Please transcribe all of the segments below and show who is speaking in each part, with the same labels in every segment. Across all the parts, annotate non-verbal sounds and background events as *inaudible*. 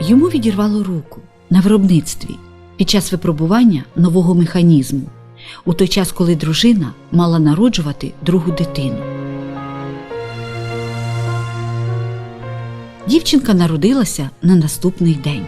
Speaker 1: Йому відірвало руку на виробництві під час випробування нового механізму, у той час, коли дружина мала народжувати другу дитину. Дівчинка народилася на наступний день.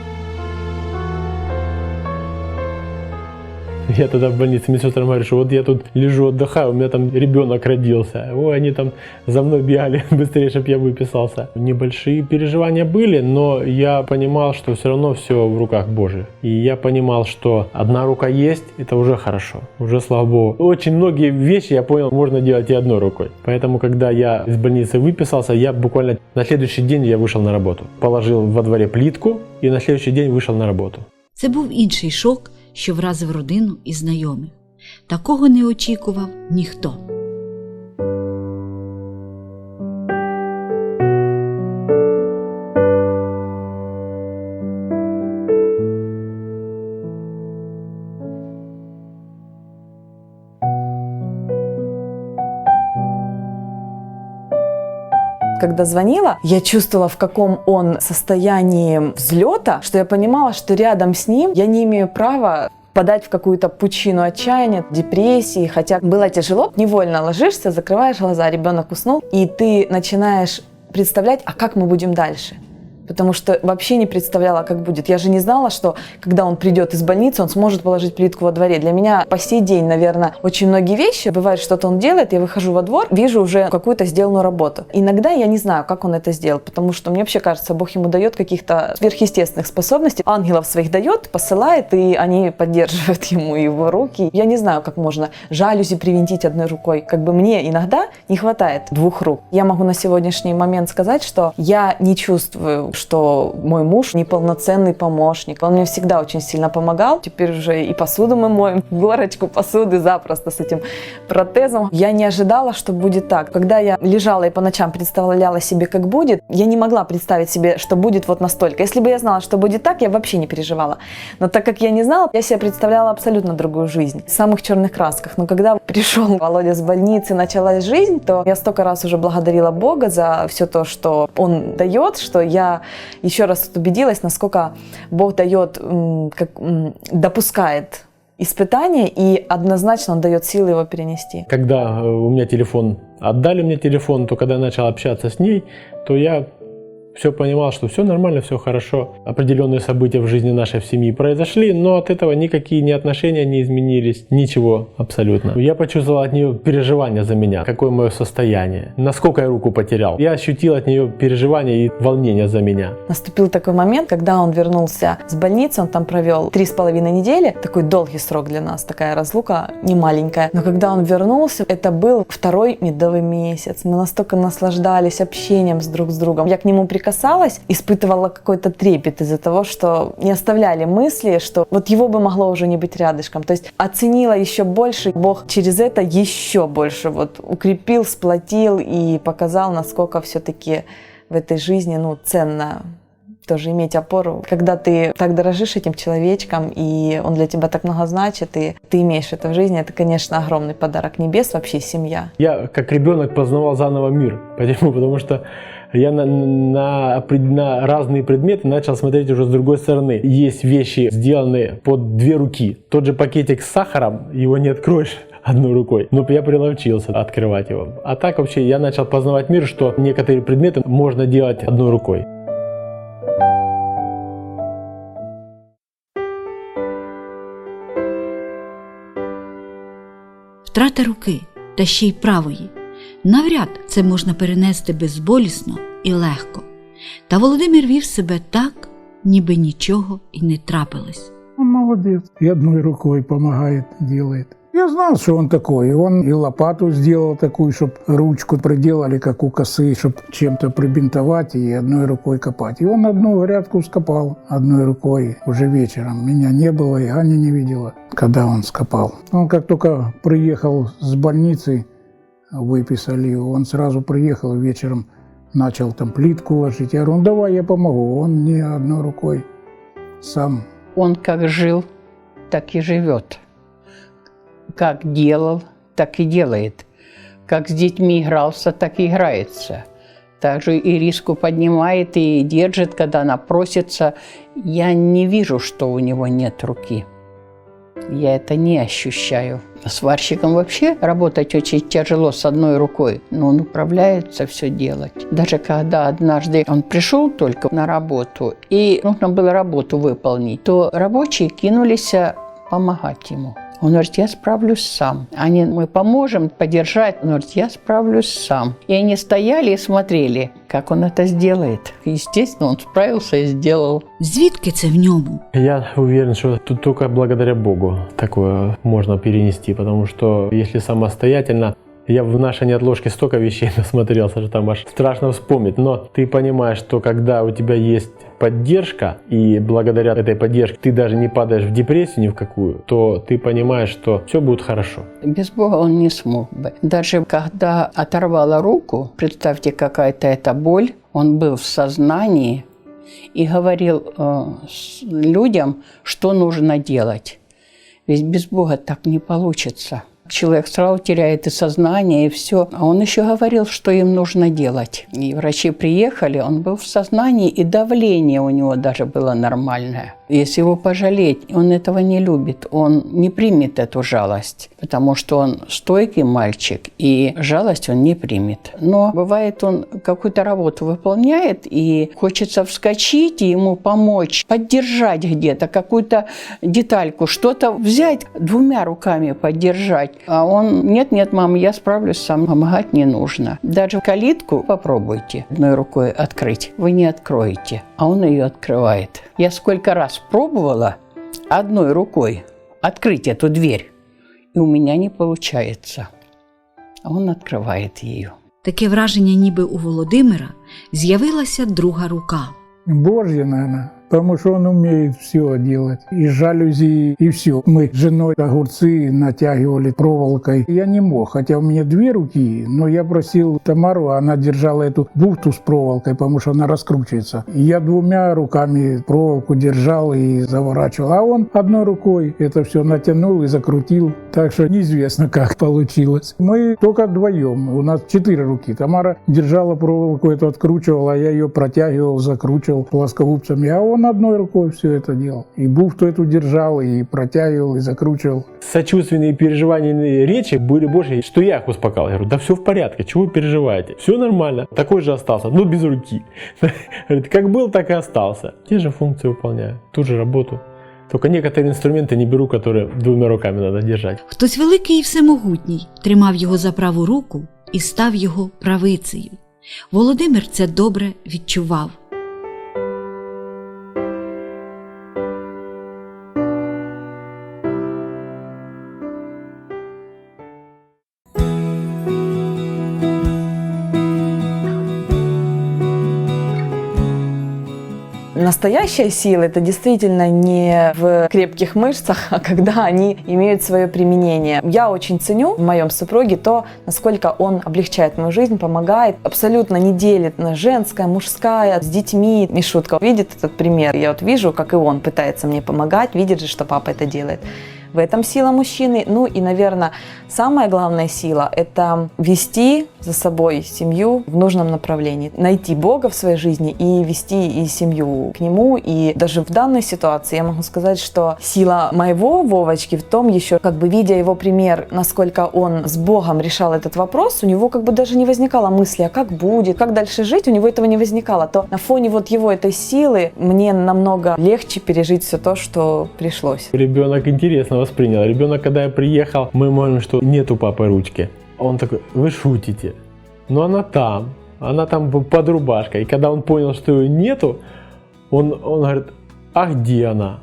Speaker 2: Я тогда в больнице медсестрам говорю, что вот я тут лежу, отдыхаю, у меня там ребенок родился. Ой, они там за мной бегали *laughs* быстрее, чтобы я выписался. Небольшие переживания были, но я понимал, что все равно все в руках Божьих. И я понимал, что одна рука есть, это уже хорошо, уже слава Богу. Очень многие вещи, я понял, можно делать и одной рукой. Поэтому, когда я из больницы выписался, я буквально на следующий день я вышел на работу. Положил во дворе плитку и на следующий день вышел на работу.
Speaker 1: Це був інший шок, що вразив родину і знайомих. Такого не очікував ніхто.
Speaker 3: Когда звонила, я чувствовала, в каком он состоянии взлета, что я понимала, что рядом с ним я не имею права подать в какую-то пучину отчаяния, депрессии, хотя было тяжело. Невольно ложишься, закрываешь глаза, ребенок уснул, и ты начинаешь представлять, а как мы будем дальше потому что вообще не представляла, как будет. Я же не знала, что когда он придет из больницы, он сможет положить плитку во дворе. Для меня по сей день, наверное, очень многие вещи, бывает что-то он делает, я выхожу во двор, вижу уже какую-то сделанную работу. Иногда я не знаю, как он это сделал, потому что мне вообще кажется, Бог ему дает каких-то сверхъестественных способностей. Ангелов своих дает, посылает, и они поддерживают *laughs* ему его руки. Я не знаю, как можно жалюзи привинтить одной рукой. Как бы мне иногда не хватает двух рук. Я могу на сегодняшний момент сказать, что я не чувствую, что мой муж неполноценный помощник. Он мне всегда очень сильно помогал. Теперь уже и посуду мы моем, *laughs* горочку посуды запросто с этим протезом. Я не ожидала, что будет так. Когда я лежала и по ночам представляла себе, как будет, я не могла представить себе, что будет вот настолько. Если бы я знала, что будет так, я вообще не переживала. Но так как я не знала, я себе представляла абсолютно другую жизнь. В самых черных красках. Но когда пришел Володя с больницы, началась жизнь, то я столько раз уже благодарила Бога за все то, что Он дает, что я еще раз тут убедилась, насколько Бог дает, как, допускает испытания, и однозначно Он дает силы его перенести.
Speaker 2: Когда э, у меня телефон, отдали мне телефон, то когда я начал общаться с ней, то я все понимал, что все нормально, все хорошо. Определенные события в жизни нашей в семьи произошли, но от этого никакие ни отношения не изменились, ничего абсолютно. Я почувствовал от нее переживания за меня, какое мое состояние, насколько я руку потерял. Я ощутил от нее переживания и волнение за меня.
Speaker 3: Наступил такой момент, когда он вернулся с больницы, он там провел три с половиной недели, такой долгий срок для нас, такая разлука не маленькая. Но когда он вернулся, это был второй медовый месяц. Мы настолько наслаждались общением с друг с другом. Я к нему прикасалась, испытывала какой-то трепет из-за того, что не оставляли мысли, что вот его бы могло уже не быть рядышком. То есть оценила еще больше, Бог через это еще больше вот укрепил, сплотил и показал, насколько все-таки в этой жизни ну, ценно тоже иметь опору. Когда ты так дорожишь этим человечком, и он для тебя так много значит, и ты имеешь это в жизни, это, конечно, огромный подарок небес, вообще семья.
Speaker 2: Я как ребенок познавал заново мир. Почему? *laughs* Потому что я на, на, на разные предметы начал смотреть уже с другой стороны. Есть вещи, сделанные под две руки. Тот же пакетик с сахаром, его не откроешь *laughs* одной рукой. Но я приловчился открывать его. А так вообще я начал познавать мир, что некоторые предметы можно делать одной рукой.
Speaker 1: Втрата руки та ще й правої. Навряд це можна перенести безболісно і легко. Та Володимир вів себе так, ніби нічого і не трапилось.
Speaker 4: Он молодец. И одной рукой помогает, делает. Я знал, что он такой. Он и лопату сделал такую, чтобы ручку приделали, как у косы, чтобы чем-то прибинтовать и одной рукой копать. И он одну грядку скопал одной рукой уже вечером. Меня не было, и Аня не видела, когда он скопал. Он как только приехал с больницы, выписали он сразу приехал вечером начал там плитку ложить. Я говорю, ну давай я помогу. Он не одной рукой сам
Speaker 5: Он как жил, так и живет. Как делал, так и делает. Как с детьми игрался, так и играется. Также и риску поднимает и держит, когда она просится. Я не вижу, что у него нет руки. Я это не ощущаю. Сварщиком вообще работать очень тяжело с одной рукой, но он управляется все делать. Даже когда однажды он пришел только на работу, и нужно было работу выполнить, то рабочие кинулись помогать ему. Он говорит, я справлюсь сам. Они, мы поможем поддержать. Он говорит, я справлюсь сам. И они стояли и смотрели, как он это сделает. Естественно, он справился и сделал.
Speaker 1: Звідки це в ньому?
Speaker 2: Я уверен, что тут только благодаря Богу такое можно перенести, потому что если самостоятельно, я в нашей неотложке столько вещей *laughs* насмотрелся, что там аж страшно вспомнить. Но ты понимаешь, что когда у тебя есть поддержка, и благодаря этой поддержке ты даже не падаешь в депрессию ни в какую, то ты понимаешь, что все будет хорошо.
Speaker 5: Без Бога он не смог бы. Даже когда оторвала руку, представьте, какая-то это боль, он был в сознании и говорил э, людям, что нужно делать. Ведь без Бога так не получится. Человек сразу теряет и сознание, и все. А он еще говорил, что им нужно делать. И врачи приехали, он был в сознании, и давление у него даже было нормальное. Если его пожалеть, он этого не любит, он не примет эту жалость, потому что он стойкий мальчик, и жалость он не примет. Но бывает, он какую-то работу выполняет, и хочется вскочить и ему помочь, поддержать где-то, какую-то детальку, что-то взять, двумя руками поддержать. А он, нет-нет, мама, я справлюсь сам, помогать не нужно. Даже калитку попробуйте одной рукой открыть, вы не откроете, а он ее открывает. Я сколько раз пробовала одной рукой открыть эту дверь, и у меня не получается. А он открывает ее.
Speaker 1: Таке враження, ніби у Володимира з'явилася друга рука.
Speaker 4: Божья, наверное. Потому что он умеет все делать. И жалюзи, и все. Мы с женой огурцы натягивали проволокой. Я не мог, хотя у меня две руки, но я просил Тамару, она держала эту бухту с проволокой, потому что она раскручивается. Я двумя руками проволоку держал и заворачивал. А он одной рукой это все натянул и закрутил. Так что неизвестно, как получилось. Мы только вдвоем. У нас четыре руки. Тамара держала проволоку, эту откручивала, а я ее протягивал, закручивал плоскогубцами. А он одной рукой все это делал. И бухту эту держал, и протягивал, и закручивал.
Speaker 2: Сочувственные переживания речи были больше, что я их успокаивал. Я говорю, да все в порядке, чего вы переживаете? Все нормально, такой же остался, но без руки. *laughs* Говорит, как был, так и остался. Те же функции выполняю, ту же работу. Только некоторые инструменты не беру, которые двумя руками надо держать.
Speaker 1: Хтось великий і всемогутній тримав його за праву руку і став його правицею. Володимир це добре відчував.
Speaker 3: Настоящая сила это действительно не в крепких мышцах, а когда они имеют свое применение. Я очень ценю в моем супруге то, насколько он облегчает мою жизнь, помогает, абсолютно не делит на женское, мужское, с детьми. Мишутка видит этот пример. Я вот вижу, как и он пытается мне помогать, видит же, что папа это делает. В этом сила мужчины. Ну и, наверное, самая главная сила – это вести за собой семью в нужном направлении. Найти Бога в своей жизни и вести и семью к Нему. И даже в данной ситуации я могу сказать, что сила моего Вовочки в том еще, как бы видя его пример, насколько он с Богом решал этот вопрос, у него как бы даже не возникало мысли, а как будет, как дальше жить, у него этого не возникало. То на фоне вот его этой силы мне намного легче пережить все то, что пришлось.
Speaker 2: Ребенок интересно воспринял. Ребенок, когда я приехал, мы можем, что нет у папы ручки. Он такой, вы шутите. Но она там, она там под рубашкой. И когда он понял, что ее нету, он, он говорит, а где она?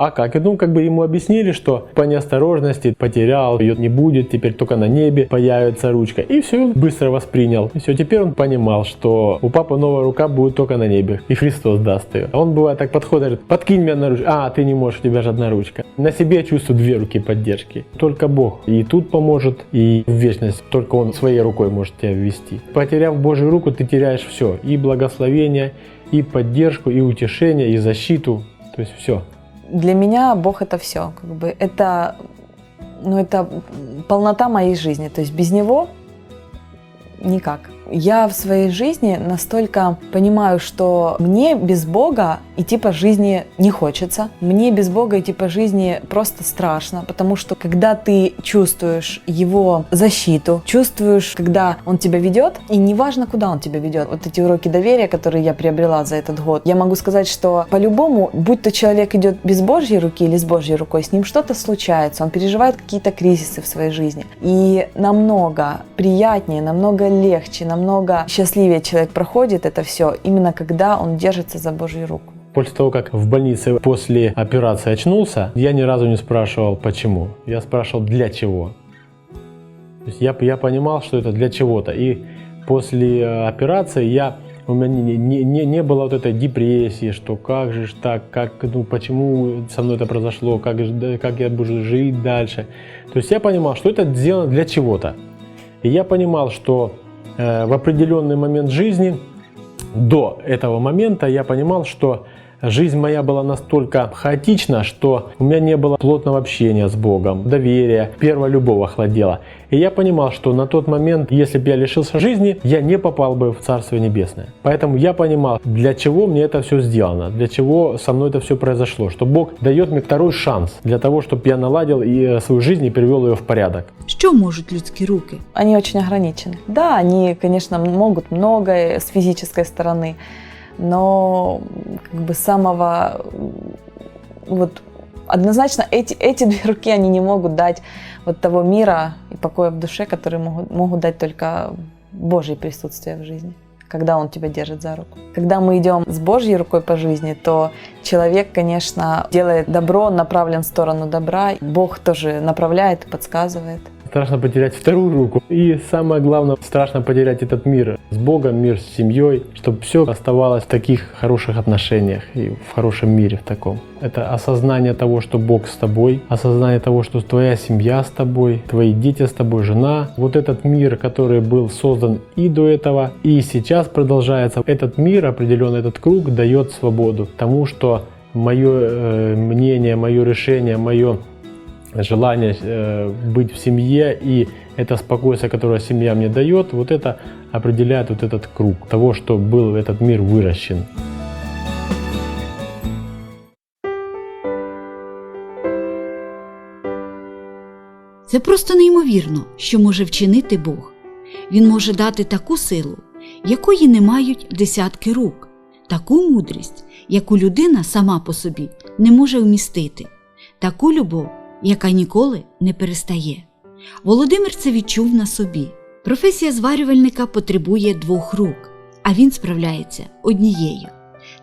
Speaker 2: А как? И, ну, как бы ему объяснили, что по неосторожности потерял, ее не будет, теперь только на небе появится ручка. И все, он быстро воспринял. И все, теперь он понимал, что у папы новая рука будет только на небе, и Христос даст ее. Он бывает так подходит, говорит, подкинь меня на ручку. А, ты не можешь, у тебя же одна ручка. На себе чувствую две руки поддержки. Только Бог и тут поможет, и в вечность только Он своей рукой может тебя ввести. Потеряв Божью руку, ты теряешь все. И благословение, и поддержку, и утешение, и защиту. То есть все.
Speaker 3: Для меня Бог это все. Как бы это, ну, это полнота моей жизни. То есть без Него никак. Я в своей жизни настолько понимаю, что мне без Бога идти по жизни не хочется. Мне без Бога идти по жизни просто страшно, потому что когда ты чувствуешь Его защиту, чувствуешь, когда Он тебя ведет, и неважно, куда Он тебя ведет. Вот эти уроки доверия, которые я приобрела за этот год, я могу сказать, что по-любому, будь то человек идет без Божьей руки или с Божьей рукой, с ним что-то случается, он переживает какие-то кризисы в своей жизни. И намного приятнее, намного легче, намного счастливее человек проходит это все, именно когда он держится за Божью руку.
Speaker 2: После того, как в больнице после операции очнулся, я ни разу не спрашивал, почему. Я спрашивал, для чего. То есть я, я понимал, что это для чего-то. И после э, операции я у меня не, не, не, не было вот этой депрессии, что как же так, как, ну, почему со мной это произошло, как, как я буду жить дальше. То есть я понимал, что это сделано для чего-то. И я понимал, что э, в определенный момент жизни, до этого момента, я понимал, что жизнь моя была настолько хаотична, что у меня не было плотного общения с Богом, доверия, первая любовь охладела. И я понимал, что на тот момент, если бы я лишился жизни, я не попал бы в Царствие Небесное. Поэтому я понимал, для чего мне это все сделано, для чего со мной это все произошло, что Бог дает мне второй шанс для того, чтобы я наладил и э, свою жизнь и привел ее в порядок.
Speaker 1: Що можуть людські руки?
Speaker 3: Они очень ограничены. Да, они, конечно, могут многое с физической стороны, но как бы самого вот однозначно эти, эти две руки они не могут дать вот того мира и покоя в душе, который могут, могут дать только Божье присутствие в жизни когда Он тебя держит за руку. Когда мы идем с Божьей рукой по жизни, то человек, конечно, делает добро, направлен в сторону добра. Бог тоже направляет и подсказывает.
Speaker 2: Страшно потерять вторую руку. И самое главное, страшно потерять этот мир с Богом, мир с семьей, чтобы все оставалось в таких хороших отношениях и в хорошем мире в таком. Это осознание того, что Бог с тобой, осознание того, что твоя семья с тобой, твои дети с тобой, жена. Вот этот мир, который был создан и до этого, и сейчас продолжается. Этот мир, определенный этот круг, дает свободу тому, что мое э, мнение, мое решение, мое желание э, быть в семье и это спокойствие, которое семья мне дает, вот это определяет вот этот круг того, что был этот мир выращен.
Speaker 1: Це просто неймовірно, що може вчинити Бог. Він може дати таку силу, якої не мають десятки рук, таку мудрість, яку людина сама по собі не може вмістити, таку любов, яка ніколи не перестає. Володимир це відчув на собі. Професія зварювальника потребує двох рук, а він справляється однією.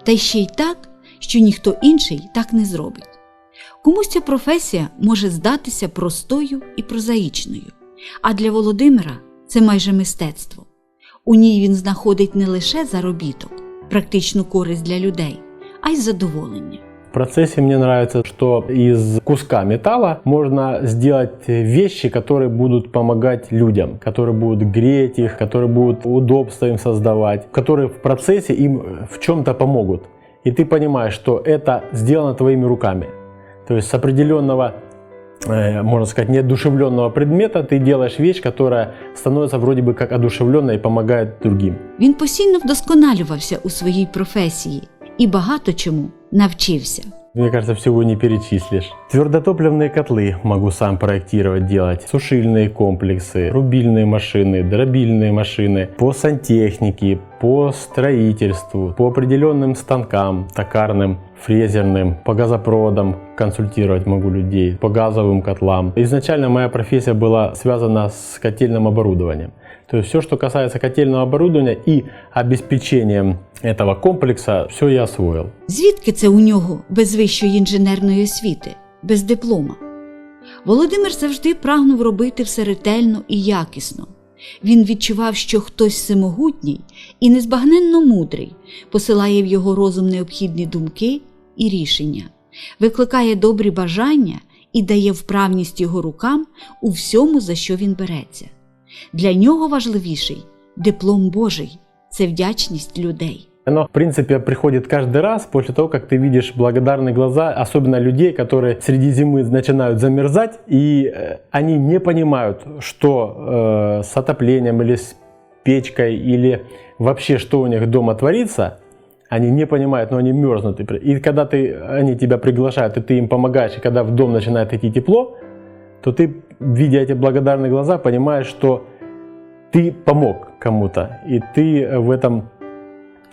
Speaker 1: Та ще й так, що ніхто інший так не зробить. Комусь ця професія може здатися простою і прозаїчною, а для Володимира це майже мистецтво. У ній він знаходить не лише заробіток, практичну користь для людей, а й задоволення.
Speaker 2: В процессе мне нравится, что из куска металла можно сделать вещи, которые будут помогать людям, которые будут греть их, которые будут удобство им создавать, которые в процессе им в чем-то помогут. И ты понимаешь, что это сделано твоими руками. То есть с определенного, э, можно сказать, неодушевленного предмета ты делаешь вещь, которая становится вроде бы как одушевленной и помогает другим.
Speaker 1: Він постійно вдосконалювався у своїй професії і багато чому навчився.
Speaker 2: Мне кажется, всего не перечислишь. Твердотопливные котлы могу сам проектировать, делать. Сушильные комплексы, рубильные машины, дробильные машины. По сантехнике, по строительству, по определенным станкам, токарным, фрезерным, по газопроводам консультировать могу людей, по газовым котлам. Изначально моя профессия была связана с котельным оборудованием. То есть все, что касается котельного оборудования и обеспечением этого комплекса, все я освоил.
Speaker 1: Звідки це у нього без вищої інженерної освіти, без диплома? Володимир завжди прагнув робити все ретельно і якісно. Він відчував, що хтось всемогутній і незбагненно мудрий посилає в його розум необхідні думки і рішення, викликає добрі бажання і дає вправність його рукам у всьому, за що він береться. Для нього важливіший диплом Божий це вдячність людей.
Speaker 2: Оно, в принципе, приходит каждый раз после того, как ты видишь благодарные глаза, особенно людей, которые среди зимы начинают замерзать, и э, они не понимают, что э, с отоплением или с печкой или вообще что у них дома творится, они не понимают, но они мерзнут. И когда ты, они тебя приглашают, и ты им помогаешь, и когда в дом начинает идти тепло, то ты, видя эти благодарные глаза, понимаешь, что ты помог кому-то, и ты э, в этом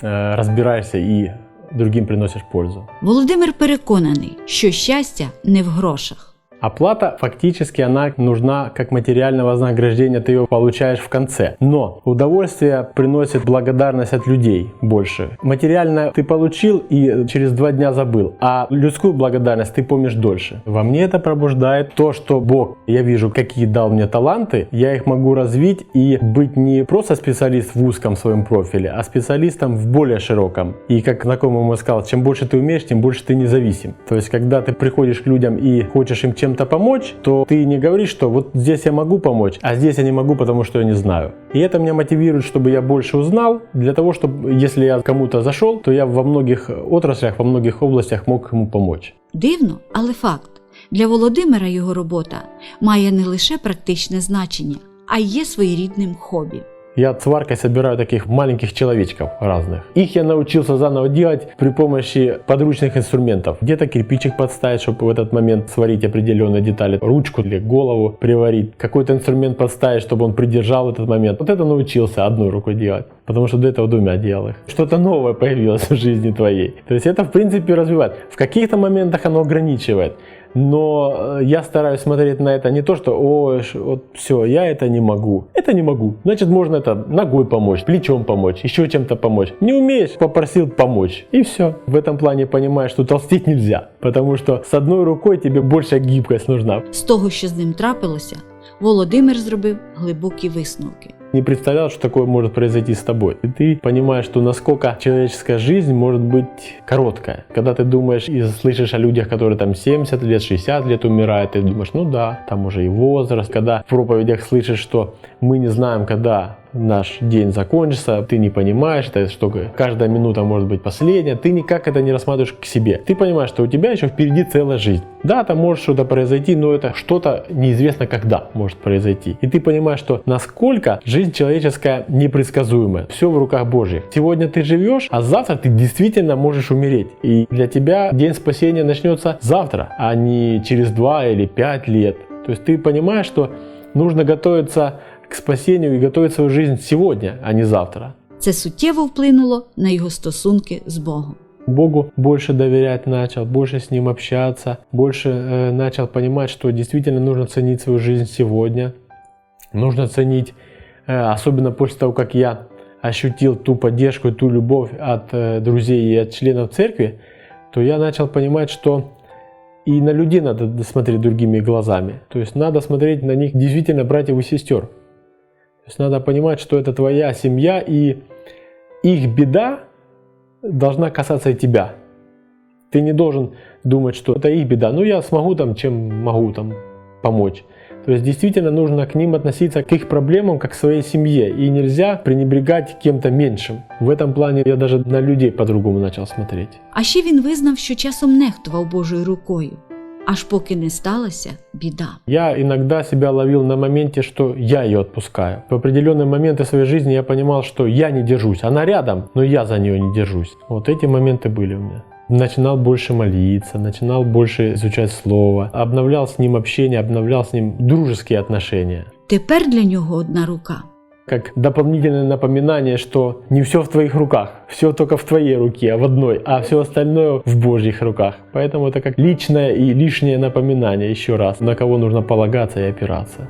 Speaker 2: э, разбираешься и другим приносишь пользу.
Speaker 1: Володимир переконаний, що щастя не в грошах.
Speaker 2: Оплата фактически она нужна как материальное вознаграждение, ты ее получаешь в конце. Но удовольствие приносит благодарность от людей больше. Материально ты получил и через два дня забыл, а людскую благодарность ты помнишь дольше. Во мне это пробуждает то, что Бог, я вижу, какие дал мне таланты, я их могу развить и быть не просто специалист в узком своем профиле, а специалистом в более широком. И как знакомый мой сказал, чем больше ты умеешь, тем больше ты независим. То есть, когда ты приходишь к людям и хочешь им чем-то помочь, то ты не говоришь, что вот здесь я могу помочь, а здесь я не могу, потому что я не знаю. И это меня мотивирует, чтобы я больше узнал, для того, чтобы, если я кому-то зашел, то я во многих отраслях, во многих областях мог ему помочь.
Speaker 1: Дивно, але факт. Для Володимира його робота має не лише практичне значення, а й є своєрідним хобі.
Speaker 2: Я сваркой собираю таких маленьких человечков разных. Их я научился заново делать при помощи подручных инструментов. Где-то кирпичик подставить, чтобы в этот момент сварить определенные детали, ручку или голову приварить, какой-то инструмент подставить, чтобы он придержал этот момент. Вот это научился одной рукой делать, потому что до этого двумя делал их. Что-то новое появилось в жизни твоей. То есть это в принципе развивает. В каких-то моментах оно ограничивает. Но э, я стараюсь смотреть на это не то, что ой, вот все, я это не могу. Это не могу. Значит, можно это ногой помочь, плечом помочь, еще чем-то помочь. Не умеешь, попросил помочь. И все. В этом плане понимаешь, что толстеть нельзя. Потому что с одной рукой тебе больше гибкость нужна.
Speaker 1: З того, що з ним трапилося, Володимир зробив глибокі висновки.
Speaker 2: Не представлял, что такое может произойти с тобой. И ты понимаешь, что насколько человеческая жизнь может быть короткая. Когда ты думаешь и слышишь о людях, которые там 70 лет, 60 лет умирают, ты думаешь, ну да, там уже и возраст. Когда в проповедях слышишь, что мы не знаем, когда наш день закончится, ты не понимаешь, это что каждая минута может быть последняя, ты никак это не рассматриваешь к себе. Ты понимаешь, что у тебя еще впереди целая жизнь. Да, там может что-то произойти, но это что-то неизвестно когда может произойти. И ты понимаешь, что насколько жизнь человеческая непредсказуемая. Все в руках Божьих. Сегодня ты живешь, а завтра ты действительно можешь умереть. И для тебя день спасения начнется завтра, а не через два или пять лет. То есть ты понимаешь, что нужно готовиться к спасению и готовить свою жизнь сегодня, а не завтра.
Speaker 1: Це суттєво вплинуло на його стосунки з Богом.
Speaker 2: Богу больше доверять начал, больше с Ним общаться, больше э, начал понимать, что действительно нужно ценить свою жизнь сегодня. Нужно ценить, э, особенно после того, как я ощутил ту поддержку и ту любовь от э, друзей и от членов церкви, то я начал понимать, что и на людей надо смотреть другими глазами. То есть надо смотреть на них действительно братьев и сестер. То есть надо понимать, что это твоя семья, и их беда должна касаться и тебя. Ты не должен думать, что это их беда. Ну, я смогу там, чем могу там помочь. То есть действительно нужно к ним относиться, к их проблемам, как к своей семье. И нельзя пренебрегать кем-то меньшим. В этом плане я даже на людей по-другому начал смотреть.
Speaker 1: А ще він визнав, що часом нехтував Божою рукою, аж поки не сталася біда.
Speaker 2: Я иногда себя ловил на моменте, что я ее отпускаю. В определенные моменты своей жизни я понимал, что я не держусь. Она рядом, но я за нее не держусь. Вот эти моменты были у меня. Начинал больше молиться, начинал больше изучать слово, обновлял с ним общение, обновлял с ним дружеские отношения.
Speaker 1: Тепер для нього одна рука.
Speaker 2: Как дополнительное напоминание, что не все в твоих руках, все только в твоей руке, в одной, а все остальное в Божьих руках. Поэтому это как личное и лишнее напоминание еще раз, на кого нужно полагаться и опираться.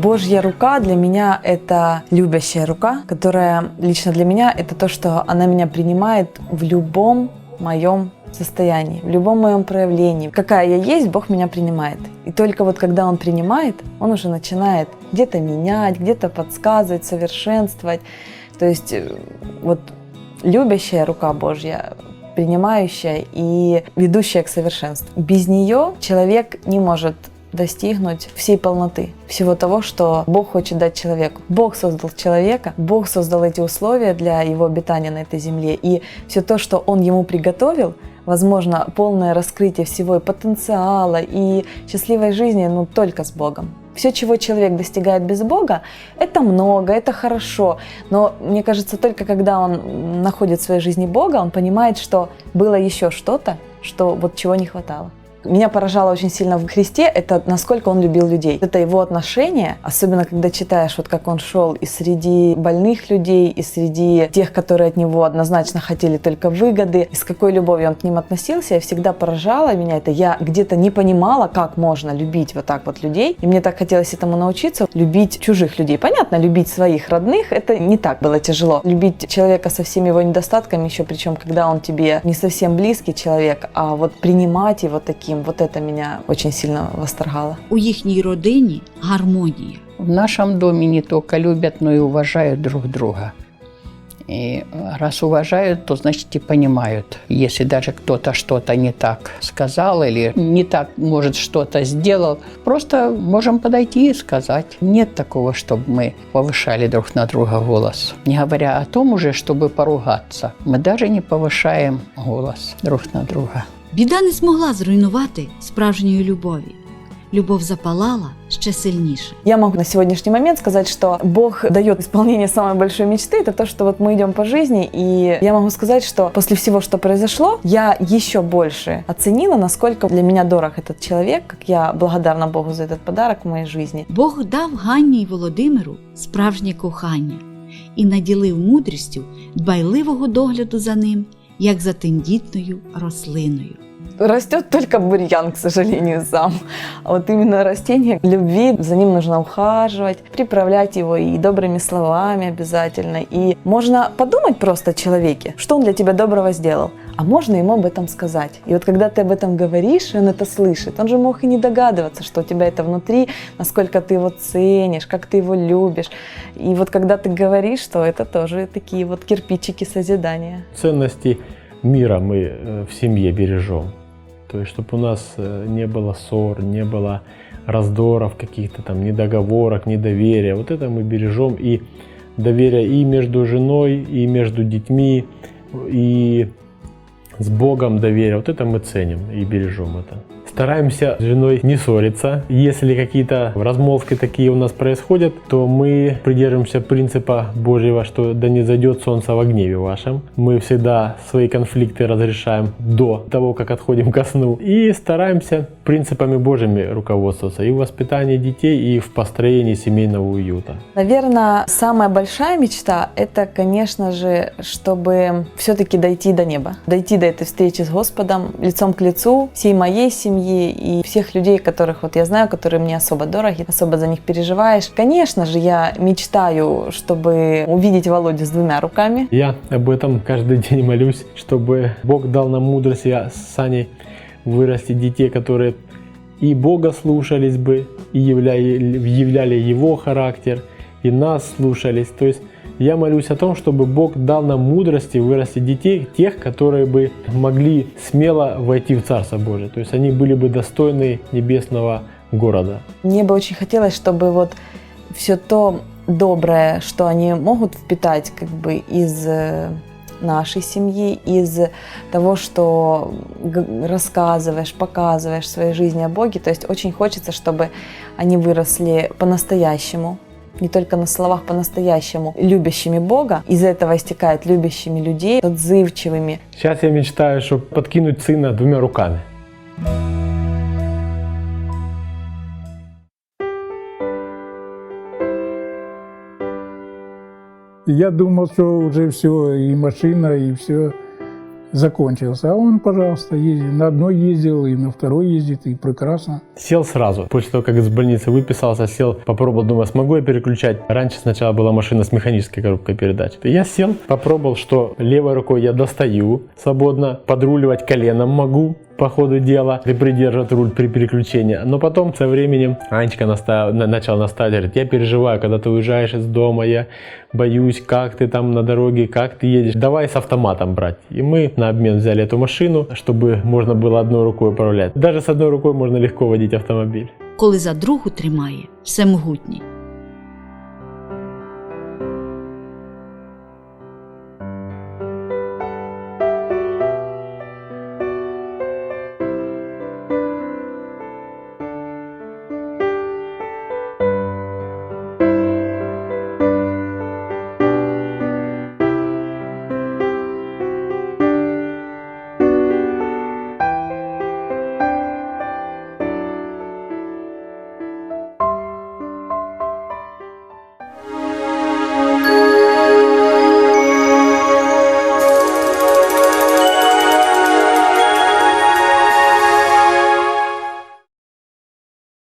Speaker 3: Божья рука для меня это любящая рука, которая лично для меня это то, что она меня принимает в любом моем состоянии, в любом моем проявлении. Какая я есть, Бог меня принимает. И только вот когда Он принимает, Он уже начинает где-то менять, где-то подсказывать, совершенствовать. То есть э, вот любящая рука Божья, принимающая и ведущая к совершенству. Без нее человек не может достигнуть всей полноты, всего того, что Бог хочет дать человеку. Бог создал человека, Бог создал эти условия для его обитания на этой земле, и все то, что Он ему приготовил, возможно полное раскрытие всего и потенциала и счастливой жизни, ну, только с Богом. Все, чего человек достигает без Бога, это много, это хорошо. Но мне кажется, только когда он находит в своей жизни Бога, он понимает, что было еще что-то, что вот чего не хватало. Меня поражало очень сильно в Христе, это насколько он любил людей. Это его отношение, особенно когда читаешь, вот как он шел и среди больных людей, и среди тех, которые от него однозначно хотели только выгоды, и с какой любовью он к ним относился, я всегда поражала меня это. Я где-то не понимала, как можно любить вот так вот людей, и мне так хотелось этому научиться, любить чужих людей. Понятно, любить своих родных, это не так было тяжело. Любить человека со всеми его недостатками, еще причем, когда он тебе не совсем близкий человек, а вот принимать его таким, вот это меня очень сильно восторгало.
Speaker 1: У їхній родині гармонія.
Speaker 5: В нашем доме не только любят, но и уважают друг друга. И раз уважают, то значит и понимают. Если даже кто-то что-то не так сказал или не так, может, что-то сделал, просто можем подойти и сказать. Нет такого, чтобы мы повышали друг на друга голос. Не говоря о том уже, чтобы поругаться. Мы даже не повышаем голос друг на друга.
Speaker 1: Біда не змогла зруйнувати справжньої любові. Любов запалала ще сильніше.
Speaker 3: Я могу на сегодняшний момент сказать, что Бог дает исполнение самой большой мечты. Это то, что вот мы идем по жизни. И я могу сказать, что после всего, что произошло, я еще больше оценила, насколько для меня дорог этот человек, как я благодарна Богу за этот подарок в моей жизни.
Speaker 1: Бог дав Ганні й Володимиру справжнє кохання і наділив мудрістю дбайливого догляду за ним, як за тендітною рослиною.
Speaker 3: Растет только бурьян, к сожалению, сам. А вот именно растение любви, за ним нужно ухаживать, приправлять его и добрыми словами обязательно. И можно подумать просто о человеке, что он для тебя доброго сделал, а можно ему об этом сказать. И вот когда ты об этом говоришь, и он это слышит, он же мог и не догадываться, что у тебя это внутри, насколько ты его ценишь, как ты его любишь. И вот когда ты говоришь, что это тоже такие вот кирпичики созидания.
Speaker 2: Ценности мира мы э, в семье бережем. То есть, чтобы у нас э, не было ссор, не было раздоров каких-то там, недоговорок, недоверия. Вот это мы бережем. И доверие и между женой, и между детьми, и с Богом доверие. Вот это мы ценим и бережем это. Стараемся с женой не ссориться. Если какие-то размолвки такие у нас происходят, то мы придерживаемся принципа Божьего, что да не зайдет солнце во гневе вашем. Мы всегда свои конфликты разрешаем до того, как отходим ко сну. И стараемся принципами Божьими руководствоваться и в воспитании детей, и в построении семейного уюта.
Speaker 3: Наверное, самая большая мечта – это, конечно же, чтобы все-таки дойти до неба. Дойти до этой встречи с Господом лицом к лицу всей моей семьи и всех людей, которых вот я знаю, которые мне особо дороги, особо за них переживаешь. Конечно же, я мечтаю, чтобы увидеть Володю с двумя руками.
Speaker 2: Я об этом каждый день молюсь, чтобы Бог дал нам мудрость и с Саней вырастить детей, которые и Бога слушались бы, и являли, являли Его характер, и нас слушались. То есть я молюсь о том, чтобы Бог дал нам мудрости вырастить детей, тех, которые бы могли смело войти в Царство Божие. То есть они были бы достойны небесного города.
Speaker 3: Мне бы очень хотелось, чтобы вот все то доброе, что они могут впитать как бы из э, нашей семьи, из того, что рассказываешь, показываешь в своей жизни о Боге. То есть очень хочется, чтобы они выросли по-настоящему, не только на словах по-настоящему, любящими Бога. Из этого истекает любящими людей, отзывчивыми.
Speaker 2: Сейчас я мечтаю, чтобы подкинуть сына двумя руками.
Speaker 4: Я думал, что уже все, и машина, и все закончился. А он, пожалуйста, ездит. На одной ездил, и на второй ездит, и прекрасно.
Speaker 2: Сел сразу. После того, как из больницы выписался, сел, попробовал, думаю, смогу я переключать. Раньше сначала была машина с механической коробкой передач. Я сел, попробовал, что левой рукой я достаю свободно, подруливать коленом могу, по ходу дела и придерживать руль при переключении. Но потом со временем Анечка наста- на- начала наставить, говорит, я переживаю, когда ты уезжаешь из дома, я боюсь, как ты там на дороге, как ты едешь. Давай с автоматом брать. И мы на обмен взяли эту машину, чтобы можно было одной рукой управлять. Даже с одной рукой можно легко водить автомобиль.
Speaker 1: Коли за другу тримає всемогутній,